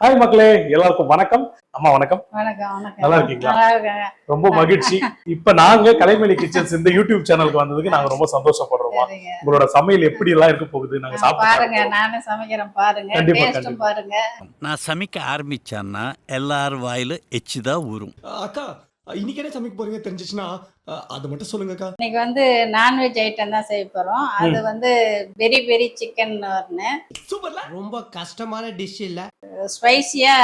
Hi மக்களே எல்லாருக்கும் வணக்கம். அம்மா வணக்கம். நல்லா இருக்கீங்களா? ரொம்ப மகிழ்ச்சி. இப்ப நாங்க கலைமணி கிச்சன்ஸ் இந்த யூடியூப் சேனலுக்கு வந்ததுக்கு நாங்க ரொம்ப சந்தோஷப்படுறோமா உங்களோட சமையல் எப்படி எல்லாம் இருக்க போகுது? நாங்க சாப்பிட்டு நானே சமைக்கிறேன் பாருங்க. கண்டிப்பா. பாருங்க. நான் சமைக்க ஆரம்பிச்சேன்னா எல்லார் வாயில எச்சு தான் ஊறும். அக்கா இன்னைக்கு என்ன சமைக்க போறீங்க தெரிஞ்சிச்சுன்னா அது மட்டும் சொல்லுங்கக்கா. இன்னைக்கு வந்து நான்வெஜ் ஐட்டம் தான் செய்ய போறோம். அது வந்து பெரி பெரி சிக்கன் ஒன்று சூப்பர்ல. ரொம்ப கஷ்டமான டிஷ் இல்ல. ஸ்பைசியா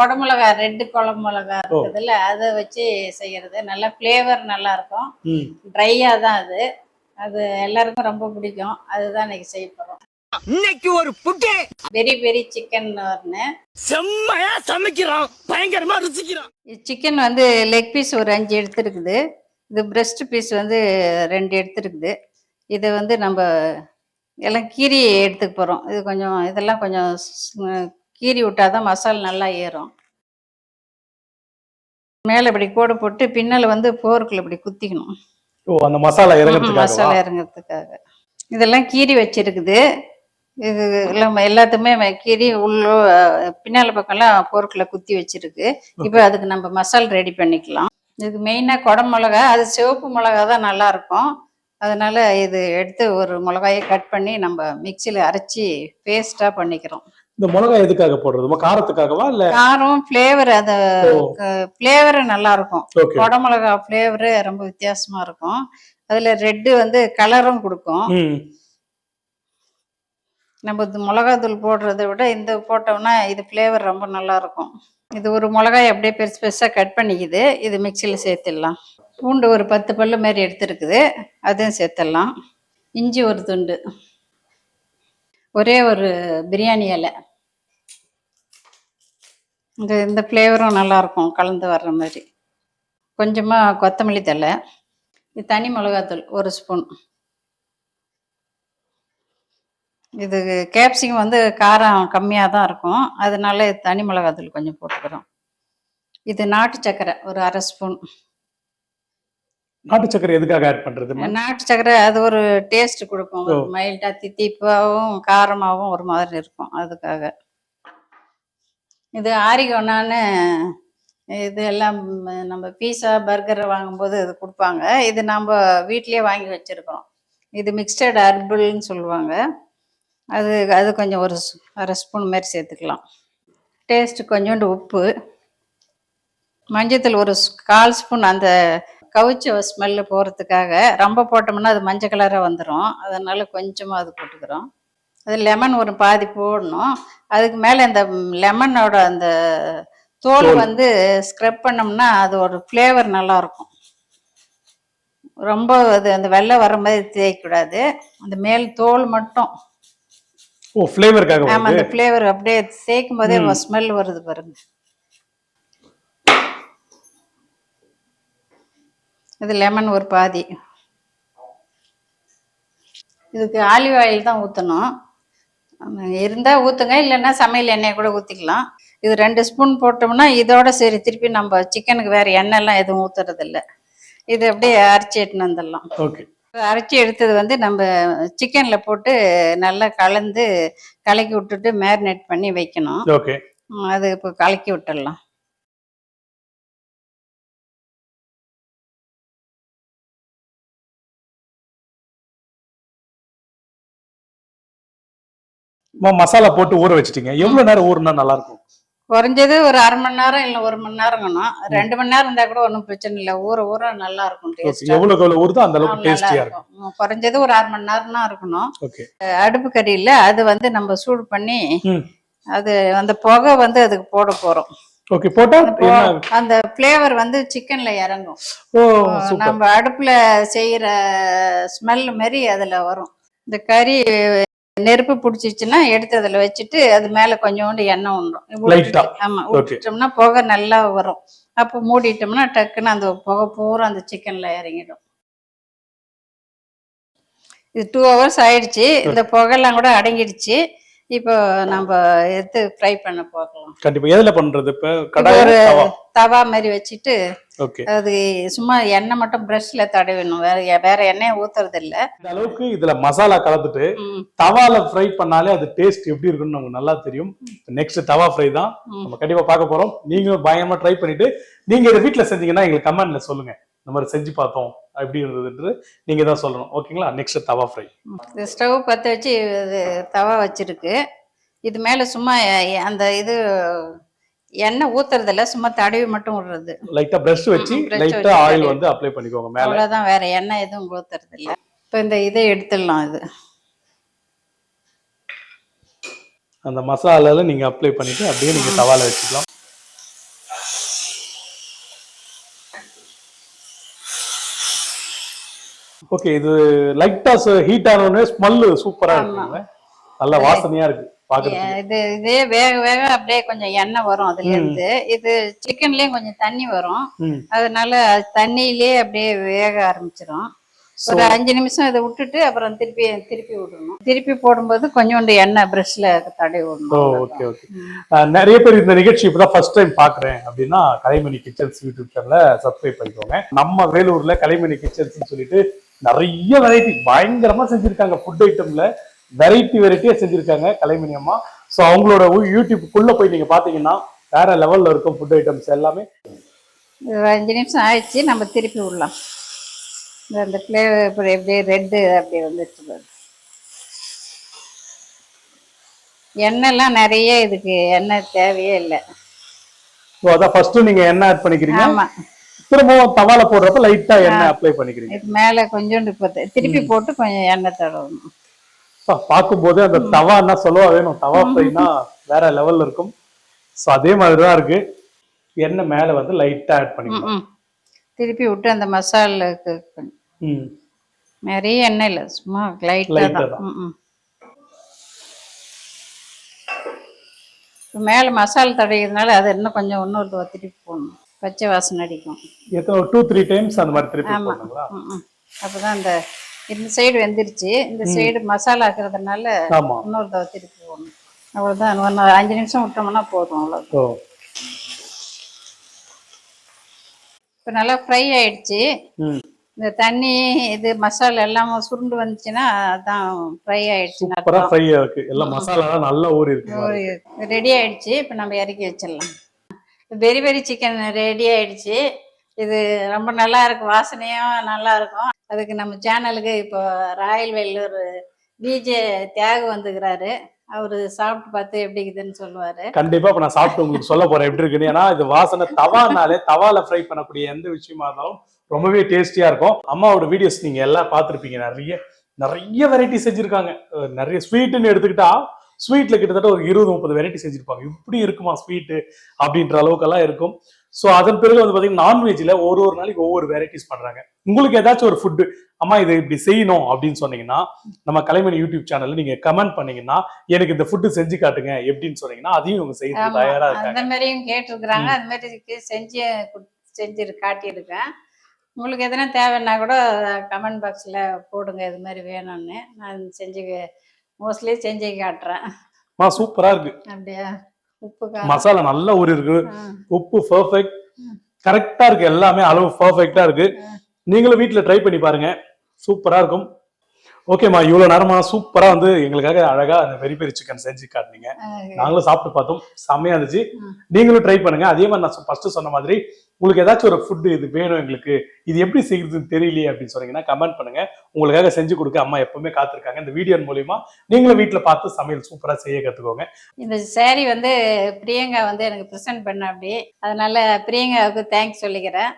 குடமிளகா ரெட்டு குழம்பு மிளகா இருக்குதுல்ல அதை வச்சு செய்யறது. நல்ல ஃப்ளேவர் நல்லா இருக்கும். ட்ரையா தான் அது. அது எல்லாருக்கும் ரொம்ப பிடிக்கும். அதுதான் இன்னைக்கு செய்ய போறோம். இன்னைக்கு ஒரு புட்டு. பெரி பெரி சிக்கன் ஒன்று செம்மையா சமைக்கிறான். பயங்கரமா ருசிக்கிறான். சிக்கன் வந்து லெக் பீஸ் ஒரு அஞ்சு எடுத்துருக்குது. இது பிரஸ்ட் பீஸ் வந்து ரெண்டு எடுத்துருக்குது. இதை வந்து நம்ம எல்லாம் கீரி எடுத்துக்க போகிறோம் இது கொஞ்சம் இதெல்லாம் கொஞ்சம் கீரி விட்டாதான் தான் மசாலா நல்லா ஏறும். மேலே இப்படி கோடு போட்டு பின்னால் வந்து போருக்குள்ள இப்படி குத்திக்கணும். ஓ அந்த மசாலா இறங்குறதுக்காக மசாலா இறங்குறதுக்காக. இதெல்லாம் கீரி வச்சிருக்குது. இது எல்லாம் எல்லாத்துமே கீரி உள்ள பின்னால் பக்கம்லாம் பொருட்களை குத்தி வச்சிருக்கு. இப்போ அதுக்கு நம்ம மசால் ரெடி பண்ணிக்கலாம். இதுக்கு மெயினாக குடம் மிளகா அது சிவப்பு மிளகா தான் நல்லா இருக்கும் அதனால இது எடுத்து ஒரு மிளகாயை கட் பண்ணி நம்ம மிக்சியில் அரைச்சி பேஸ்ட்டாக பண்ணிக்கிறோம். இந்த மிளகாய் எதுக்காக போடுறதுமா காரத்துக்காகவா இல்ல? காரம் ஃப்ளேவர் அந்த ஓ. ஃப்ளேவர் நல்லா இருக்கும் ஓகே. குடமிளகா ஃப்ளேவரு ரொம்ப வித்தியாசமா இருக்கும். அதுல ரெட்டு வந்து கலரும் கொடுக்கும். நம்ம இது மிளகாத்தூள் போடுறதை விட இந்த போட்டோம்னா இது ஃப்ளேவர் ரொம்ப நல்லா இருக்கும் இது ஒரு மிளகாய் அப்படியே பெருசு பெருசாக கட் பண்ணிக்குது. இது மிக்சியில் சேர்த்துடலாம். பூண்டு ஒரு பத்து பல்லு மாதிரி எடுத்துருக்குது. அதையும் சேர்த்துடலாம். இஞ்சி ஒரு துண்டு. ஒரே ஒரு பிரியாணி இலை. இந்த இந்த ஃப்ளேவரும் நல்லாயிருக்கும் கலந்து வர்ற மாதிரி. கொஞ்சமாக கொத்தமல்லி தலை இது தனி மிளகாத்தூள் ஒரு ஸ்பூன் இது கேப்சிகம் வந்து காரம் கம்மியாக தான் இருக்கும். அதனால தனி மிளகாத்தூள் கொஞ்சம் போட்டுக்கிறோம். இது நாட்டு சர்க்கரை ஒரு அரை ஸ்பூன். நாட்டு சக்கரை எதுக்காக ஆட் பண்றது நாட்டு சர்க்கரை அது ஒரு டேஸ்ட் கொடுக்கும். மைல்டாக தித்திப்பாகவும் காரமாகவும் ஒரு மாதிரி இருக்கும். அதுக்காக. இது ஆரிகோனான்னு இது எல்லாம் நம்ம பீஸா பர்கர் வாங்கும்போது இது கொடுப்பாங்க. இது நம்ம வீட்லயே வாங்கி வச்சிருக்கோம் இது மிக்சட் அர்பிள்னு சொல்லுவாங்க. அது அது கொஞ்சம் ஒரு அரை ஸ்பூன் மாதிரி சேர்த்துக்கலாம். டேஸ்ட் கொஞ்சோண்டு உப்பு. மஞ்சத்தூள் ஒரு கால் ஸ்பூன் அந்த கவுச்ச ஸ்மெல்லு போகிறதுக்காக ரொம்ப போட்டோம்னா அது மஞ்சள் கலராக வந்துடும் அதனால கொஞ்சமாக அது போட்டுக்கிறோம். அது லெமன் ஒரு பாதி போடணும். அதுக்கு மேலே இந்த லெமனோட அந்த தோல். வந்து ஸ்க்ரப் பண்ணோம்னா அது ஒரு ஃப்ளேவர் நல்லா இருக்கும் ரொம்ப அது அந்த வெள்ளை வர மாதிரி தேய்க்கக்கூடாது. அந்த மேல் தோல் மட்டும். ஓ ஃபிளேவருக்காக ஆமா அந்த ஃப்ளேவர் அப்படியே சேர்க்கும் போதே. ஸ்மெல் வருது பாருங்க. இது லெமன் ஒரு பாதி. இதுக்கு ஆலிவ் ஆயில் தான் ஊற்றணும் இருந்தால் ஊற்றுங்க இல்லைன்னா சமையல் எண்ணெய் கூட ஊற்றிக்கலாம் இது ரெண்டு ஸ்பூன் போட்டோம்னா இதோட சரி திருப்பி நம்ம சிக்கனுக்கு வேறு எண்ணெய்லாம் எதுவும் ஊற்றுறதில்ல இது அப்படியே அரைச்சி எடுத்துன்னு வந்துடலாம். ஓகே அரைச்சி எடுத்தது வந்து நம்ம சிக்கனில் போட்டு நல்லா கலந்து கலக்கி விட்டுட்டு மேரினேட் பண்ணி வைக்கணும். ஓகே. அது இப்போ கலக்கி விட்டுடலாம். மசாலா போட்டு ஊற வச்சிட்டீங்க. எவ்வளவு நேரம் ஊறினா நல்லா இருக்கும்? குறைஞ்சது ஒரு அரை மணி நேரம் இல்லை ஒரு மணி நேரங்கணும். ரெண்டு மணி நேரம் இருந்தால் கூட ஒன்றும் பிரச்சனை இல்லை. ஊற ஊற நல்லா இருக்கும் எவ்வளவு எவ்வளவு ஊறுதோ அந்த அளவுக்கு டேஸ்டியா இருக்கும். குறைஞ்சது ஒரு அரை மணி நேரம் தான் இருக்கணும் அடுப்பு கறியில் அது வந்து நம்ம சூடு பண்ணி. அது அந்த புகை வந்து அதுக்கு போட போகிறோம் ஓகே போட்டா அந்த ஃப்ளேவர் வந்து சிக்கன்ல இறங்கும். ஓ நம்ம அடுப்புல செய்யற ஸ்மெல் மாதிரி அதுல வரும். இந்த கறி நெருப்பு பிடிச்சிச்சுன்னா எடுத்து அதுல வச்சுட்டு அது மேல கொஞ்சோண்டு எண்ணெய் விடணும் Light ஆ. ஆமா Okay. விட்டுட்டோம்னா புகை நல்லா வரும். அப்போ மூடிட்டோம்னா டக்குன்னு அந்த புகை பூரா அந்த சிக்கன்ல இறங்கிடும். இது டூ ஹவர்ஸ் ஆயிடுச்சு. இந்த புகைலாம் கூட அடங்கிடுச்சு. இப்போ நம்ம எடுத்து ஃப்ரை பண்ண போகலாம். கண்டிப்பா. எதுல பண்றது இப்ப? கடாய் ஒரு தவா? மாதிரி வச்சுட்டு ஓகே. அது சும்மா எண்ணெய் மட்டும் ப்ரஷ்ல தடவிடணும். வேற வேற எண்ணெயை ஊத்துறது இல்ல இந்த அளவுக்கு இதுல மசாலா கலந்துட்டு தவால ஃப்ரை பண்ணாலே அது டேஸ்ட் எப்படி இருக்குன்னு நமக்கு நல்லா தெரியும். நெக்ஸ்ட் தவா ஃப்ரை தான். நம்ம கண்டிப்பா பார்க்க போறோம். நீங்களும் பயங்கரமா ட்ரை பண்ணிட்டு நீங்க இதை வீட்ல செஞ்சீங்கன்னா எங்களுக்கு கமெண்ட்ல சொல்லுங்க. இந்த மாதிரி செஞ்சு பார்த்தோம் எப்படி இருந்ததுன்றது நீங்க தான் சொல்லணும். ஓகேங்களா? நெக்ஸ்ட் தவா ஃப்ரை ஸ்டவ் பற்ற வச்சு இது தவா வச்சிருக்கு. இது மேல சும்மா அந்த இது எண்ணெய் ஊத்துறது இல்ல சும்மா தடவி மட்டும் விடுறது. லைட்டா பிரஷ் வச்சு லைட்டா ஆயில். வந்து அப்ளை பண்ணிக்கோங்க மேல. அவ்வளவுதான் வேற எண்ணெய் எதுவும் ஊத்துறது இல்ல இப்போ இந்த இதை எடுத்துடலாம் இது. அந்த மசாலால நீங்க அப்ளை பண்ணிட்டு அப்படியே நீங்க தவால வச்சுக்கலாம். ஓகே இது லைட்டா ஹீட் ஆனோடனே ஸ்மெல் சூப்பரா. இருக்குங்க. நல்ல வாசனையா இருக்கு இது இதே வேக வேக அப்படியே கொஞ்சம் எண்ணெய் வரும் அதுல இருந்து. இது சிக்கன்லயும் கொஞ்சம் தண்ணி வரும். அதனால அது தண்ணியிலே அப்படியே வேக ஆரம்பிச்சிடும் ஒரு அஞ்சு நிமிஷம் இதை விட்டுட்டு அப்புறம் திருப்பி திருப்பி விடணும். திருப்பி போடும்போது கொஞ்சோண்டு எண்ணெய் பிரஷ்ல தடவி ஓ விடணும் ஓகே ஓகே நிறைய பேர் இந்த நிகழ்ச்சி இப்பதான் ஃபர்ஸ்ட் டைம் பாக்குறேன் அப்படின்னா கலைமணி கிச்சன்ஸ் யூடியூப் சேனலை சப்ஸ்கிரைப் பண்ணிக்கோங்க. நம்ம வேலூர்ல கலைமணி கிச்சன்ஸ் சொல்லிட்டு நிறைய வெரைட்டி பயங்கரமா செஞ்சிருக்காங்க ஃபுட் ஐட்டம்ல வெரைட்டி வெரைட்டியா செஞ்சிருக்காங்க கலைமணி அம்மா. ஸோ அவங்களோட யூடியூப்புக்குள்ள போய் நீங்க பாத்தீங்கன்னா வேற லெவல்ல இருக்கும் ஃபுட் ஐட்டம்ஸ் எல்லாமே. அஞ்சு நிமிஷம் ஆயிடுச்சு. நம்ம திருப்பி விடலாம். இந்த அந்த ஃப்ளேவர் இப்படி அப்படியே ரெட்டு அப்படியே வந்துருச்சு பாரு. எண்ணெய்லாம் நிறைய இதுக்கு எண்ணெய் தேவையே இல்லை. ஸோ அதான் ஃபர்ஸ்ட் நீங்க எண்ணெய் ஆட் பண்ணிக்கிறீங்க. ஆமா. திரும்பவும் தவால போடுறப்ப லைட்டா எண்ணெய் அப்ளை பண்ணிக்கிறீங்க. மேல கொஞ்சோண்டு திருப்பி போட்டு கொஞ்சம் எண்ணெய் தடவணும். பார்க்கும்போது அந்த தவான்னா சொல்லவா வேணும்? தவா ஃப்ரைனா வேற லெவல்ல இருக்கும். ஸோ அதே மாதிரி தான் இருக்கு. எண்ணெய் மேல வந்து லைட்டா ஆட் பண்ணிக்கணும். திருப்பி விட்டு அந்த மசாலாக்கு நிறைய எண்ணெய் இல்லை சும்மா லைட்டாக தான். மேல மசாலா தடவிக்கிறதுனால அது இன்னும் கொஞ்சம் இன்னொரு திருப்பி போடணும். பச்சை வாசனை அடிக்கும். எத்தனை டூ த்ரீ டைம்ஸ் அந்த மாதிரி திருப்பி ம். அப்பதான் இந்த இந்த சைடு வெந்துருச்சு. இந்த சைடு மசாலா ஆக்குறதுனால இன்னொரு தடவை திருப்பி போடணும். அவ்வளோதான் ஒரு அஞ்சு நிமிஷம் விட்டோம்னா போதும் அவ்வளோ இப்போ நல்லா ஃப்ரை ஆயிடுச்சு. இந்த தண்ணி இது மசாலா எல்லாம் சுருண்டு வந்துச்சுன்னா அதான் ஃப்ரை சூப்பரா அர்த்தம். ஃப்ரை இருக்கு. எல்லாம் மசாலா நல்லா ஊறி இருக்கு ரெடி ஆயிடுச்சு. இப்போ நம்ம இறக்கி வச்சிடலாம். பெரி பெரி சிக்கன் ரெடி ஆயிடுச்சு. இது ரொம்ப நல்லா இருக்கும். வாசனையும் நல்லா இருக்கும். அதுக்கு நம்ம சேனலுக்கு இப்போ ராயல் வெள்ளூர் பிஜே தியாகு வந்துக்கிறாரு. அவரு சாப்பிட்டு பார்த்து எப்படி இருக்குதுன்னு சொல்லுவாரு. கண்டிப்பா இப்ப நான் சாப்பிட்டு உங்களுக்கு சொல்ல போறேன். எப்படி இருக்குன்னு? ஏன்னா இது வாசனை தவானாலே தவால ஃப்ரை பண்ணக்கூடிய எந்த விஷயமா இருந்தாலும் ரொம்பவே டேஸ்டியா இருக்கும். அம்மாவோட வீடியோஸ் நீங்க எல்லாம் பார்த்துருப்பீங்க. நிறைய நிறைய வெரைட்டி செஞ்சிருக்காங்க. நிறைய ஸ்வீட்டுன்னு எடுத்துக்கிட்டா ஸ்வீட்ல கிட்டத்தட்ட ஒரு இருபது முப்பது வெரைட்டி செஞ்சிருப்பாங்க. இப்படி இருக்குமா ஸ்வீட்டு அப்படின்ற அளவுக்கெல்லாம் இருக்கும். ஸோ அதன் பிறகு வந்து பாத்தீங்கன்னா நான்வெஜ்ல ஒரு ஒரு நாளைக்கு ஒவ்வொரு வெரைட்டிஸ் பண்றாங்க. உங்களுக்கு ஏதாச்சும் ஒரு ஃபுட்டு அம்மா இதை இப்படி செய்யணும் அப்படின்னு சொன்னீங்கன்னா நம்ம கலைமணி யூடியூப் சேனல்ல நீங்க கமெண்ட் பண்ணீங்கன்னா எனக்கு இந்த ஃபுட்டு செஞ்சு காட்டுங்க எப்படின்னு சொன்னீங்கன்னா அதையும் இவங்க செய்ய ஆமா தயாரா இருக்காங்க. அந்த மாதிரியும் கேட்டிருக்கிறாங்க. அந்த மாதிரி செஞ்சு செஞ்சு காட்டியிருக்கேன். உங்களுக்கு எதனா தேவைன்னா கூட கமெண்ட் பாக்ஸில் போடுங்க இது மாதிரி வேணும்னு. நான் செஞ்சு மோஸ்ட்லி செஞ்சு காட்டுறேன். மா சூப்பரா இருக்கு. அப்படியா? உப்பு மசாலா நல்ல ஊறி இருக்கு. உப்பு பர்ஃபெக்ட் கரெக்டா இருக்கு. எல்லாமே அளவு பர்ஃபெக்டா இருக்கு. நீங்களும் வீட்ல ட்ரை பண்ணி பாருங்க. சூப்பரா இருக்கும். ஓகேம்மா இவ்வளவு நேரமா சூப்பரா வந்து எங்களுக்காக அழகா அந்த பெரிய பெரிய சிக்கன் செஞ்சு காட்டுனீங்க. நாங்களும் சாப்பிட்டு பார்த்தோம். செம்மையா இருந்துச்சு. நீங்களும் ட்ரை பண்ணுங்க. அதே மாதிரி நான் ஃபர்ஸ்ட் சொன்ன மாதிரி உங்களுக்கு ஏதாச்சும் ஒரு ஃபுட்டு இது வேணும் எங்களுக்கு இது எப்படி செய்யறதுன்னு தெரியலையே அப்படின்னு சொன்னீங்கன்னா கமெண்ட் பண்ணுங்க. உங்களுக்காக செஞ்சு கொடுக்க அம்மா எப்பவுமே காத்திருக்காங்க. இந்த வீடியோ மூலியமா நீங்களும் வீட்டில் பார்த்து சமையல் சூப்பரா செய்ய கத்துக்கோங்க. இந்த saree வந்து பிரியங்கா வந்து எனக்கு ப்ரெசென்ட் பண்ண அப்படி அதனால பிரியங்காவுக்கு தேங்க்ஸ் சொல்லிக்கிறேன்.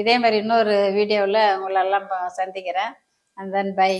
இதே மாதிரி இன்னொரு வீடியோவில் உங்களெல்லாம் சந்திக்கிறேன். And then by